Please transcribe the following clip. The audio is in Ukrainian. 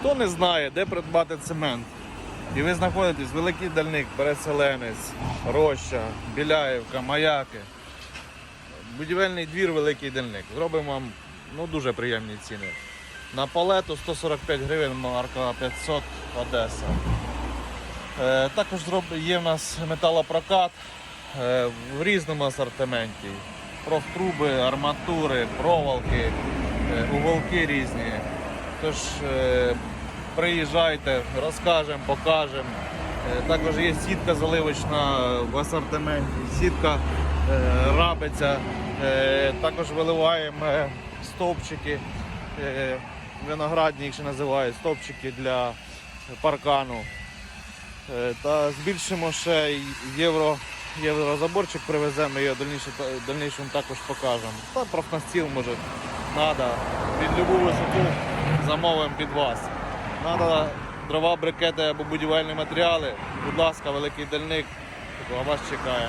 Хто не знає, де придбати цемент, і ви знаходитесь Великий Дальник, Переселенець, Роща, Біляївка, Маяки. Будівельний двір Великий Дальник. Зробимо вам ну, дуже приємні ціни. На палету 145 гривень, марка 500 Одеса. Е, також є в нас металопрокат е, в різному асортименті. Профтруби, арматури, проволоки, е, уголки різні. Тож е, приїжджайте, розкажемо, покажемо. Е, Також є сітка заливочна в асортименті, сітка е, рабиця. Також виливаємо стовпчики, виноградні їх називають, стовпчики для паркану. Та збільшимо ще євро, єврозаборчик привеземо, його в дальнішому також покажемо. Та профнастіл може треба. Під любу висоту замовимо під вас. Надо дрова, брикети або будівельні матеріали. Будь ласка, великий дальник. Вас чекає.